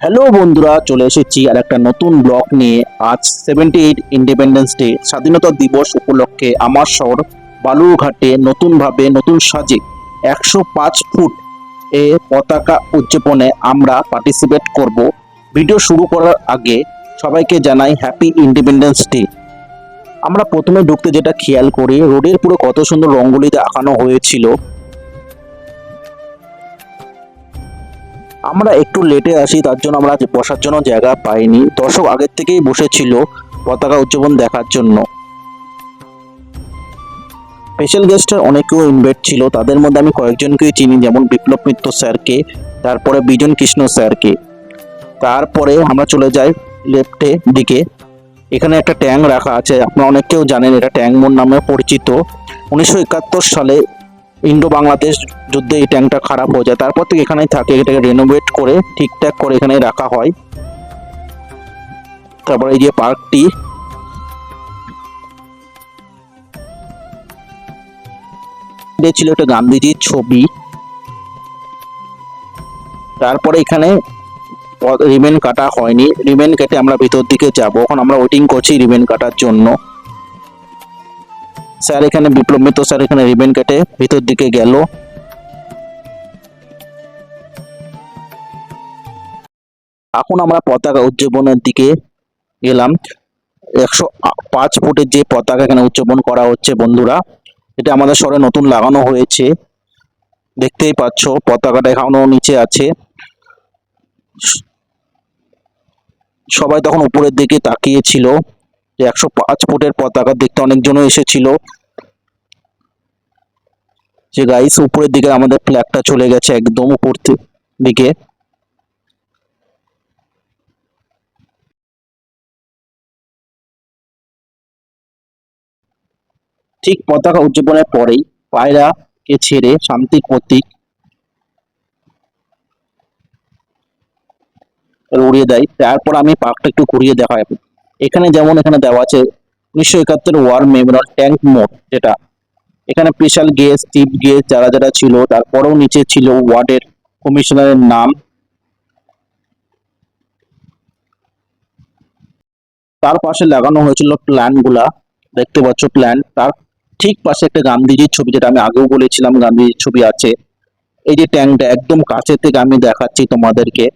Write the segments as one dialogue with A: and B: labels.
A: Hello বন্ধুরা, চলে এসেছি আর একটা নতুন ব্লগ নিয়ে। আজ সেভেন্টি এইট ইন্ডিপেন্ডেন্স ডে স্বাধীনতা দিবস উপলক্ষে আমার শহর বালুরঘাটে নতুনভাবে নতুন সাজে একশো পাঁচ ফুট এ পতাকা উদযাপনে আমরা পার্টিসিপেট করব। ভিডিও শুরু করার আগে সবাইকে জানাই হ্যাপি ইন্ডিপেন্ডেন্স ডে আমরা প্রথমে ঢুকতে যেটা খেয়াল করি, রোডের পুরো কত সুন্দর রঙ্গোলিতে আঁকানো হয়েছিল। আমরা একটু লেটে আসি, তার জন্য আমরা বসার জন্য জায়গা পাইনি। দর্শক আগের থেকেই বসেছিল পতাকা উদযাপন দেখার জন্য। স্পেশাল গেস্টের অনেকেও ইনভাইট ছিল, তাদের মধ্যে আমি কয়েকজনকেই চিনি, যেমন বিপ্লব মিত্র স্যারকে, তারপরে বিজন কৃষ্ণ স্যারকে। তারপরে আমরা চলে যাই লেফটে দিকে। এখানে একটা ট্যাঙ্ক রাখা আছে, আপনারা অনেকেও জানেন, এটা মোড় নামে পরিচিত। উনিশশো একাত্তর সালে ইন্ডো বাংলাদেশ যুদ্ধে এই ট্যাঙ্কটা খারাপ হয়ে যায়। তারপর থেকে এখানেই থাকে, এটাকে রেনোভেট করে, ঠিকঠাক করে এখানে রাখা হয়। তারপরে এই যে পার্কটি। ছিল একটা গান্ধীজির ছবি। তারপরে এখানে রিমেন কাটা হয়নি। রিমেন কেটে আমরা ভিতর দিকে যাব। এখন আমরা ওয়েটিং করছি রিমেন কাটার জন্য। স্যার এখানে বিপ্লব মিত্র স্যার এখানে রিবেন কেটে ভিতর দিকে গেল। এখন আমরা পতাকা উদযাপনের দিকে গেলাম। একশো পাঁচ ফুটের যে পতাকা এখানে উদযাপন করা হচ্ছে বন্ধুরা, এটা আমাদের শহরে নতুন লাগানো হয়েছে। দেখতেই পাচ্ছ, পতাকাটা এখনও নিচে আছে। সবাই তখন উপরের দিকে তাকিয়েছিল যে একশো পাঁচ ফুটের পতাকা দেখতে অনেকজনও এসেছিল। যে গাইস উপরের দিকে আমাদের ফ্ল্যাগটা চলে গেছে একদম উপর দিকে। ঠিক পতাকা উদযাপনের পরেই পায়রাকে ছেড়ে শান্তির প্রতীক উড়িয়ে দেয়। তারপর আমি পার্কটা একটু ঘুরিয়ে দেখাই। এখানে যেমন এখানে দেওয়া আছে, উনিশশো একাত্তর ওয়ার মেমোরিয়াল ট্যাঙ্ক মোড় যেটা। এখানে স্পেশাল গেস্ট, চিফ গেস্ট যারা যারা ছিল, তারপরেও নিচে ছিল ওয়ার্ডের কমিশনারের নাম। তার পাশে লাগানো হয়েছিল প্ল্যানগুলা। দেখতে পাচ্ছ প্ল্যান তার ঠিক পাশে একটা গান্ধীজির ছবি যেটা আমি আগেও বলেছিলাম, গান্ধীজির ছবি আছে। এই যে ট্যাঙ্কটা একদম কাছে থেকে আমি দেখাচ্ছি তোমাদেরকে।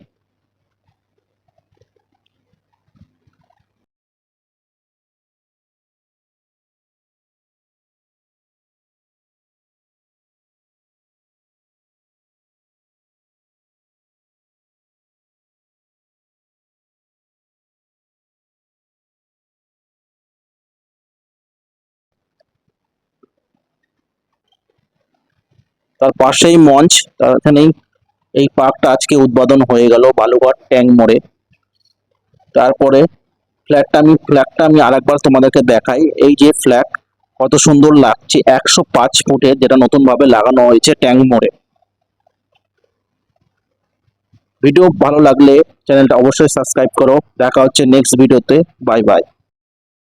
A: তার পাশেই মঞ্চ, তার এখানেই এই পার্কটা আজকে উদ্বোধন হয়ে গেল বালুঘাট ট্যাং মোড়ে। তারপরে ফ্ল্যাটটা আমি ফ্ল্যাটটা আমি আরেকবার তোমাদেরকে দেখাই। এই যে ফ্ল্যাট কত সুন্দর লাগছে। একশো পাঁচ ফুটে যেটা নতুন ভাবে লাগানো হয়েছে ট্যাং মোড়ে। ভিডিও ভালো লাগলে চ্যানেলটা অবশ্যই সাবস্ক্রাইব করো। দেখা হচ্ছে নেক্সট ভিডিওতে বাই বাই